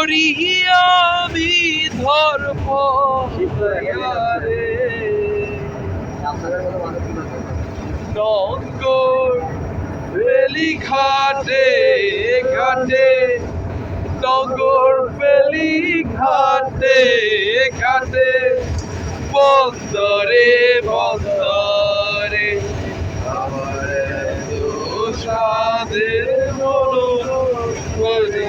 করি আমি ধর্ম বেলি ঘাটে ঘাটে নগর বেলি ঘাটে ঘাটে বন্দরে বন্দরে। আমার সাদের মনোরে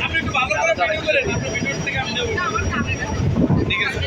আপনি একটু ভালো করে করেন আপনার ভিডিও থেকে আমি দেবো ঠিক আছে।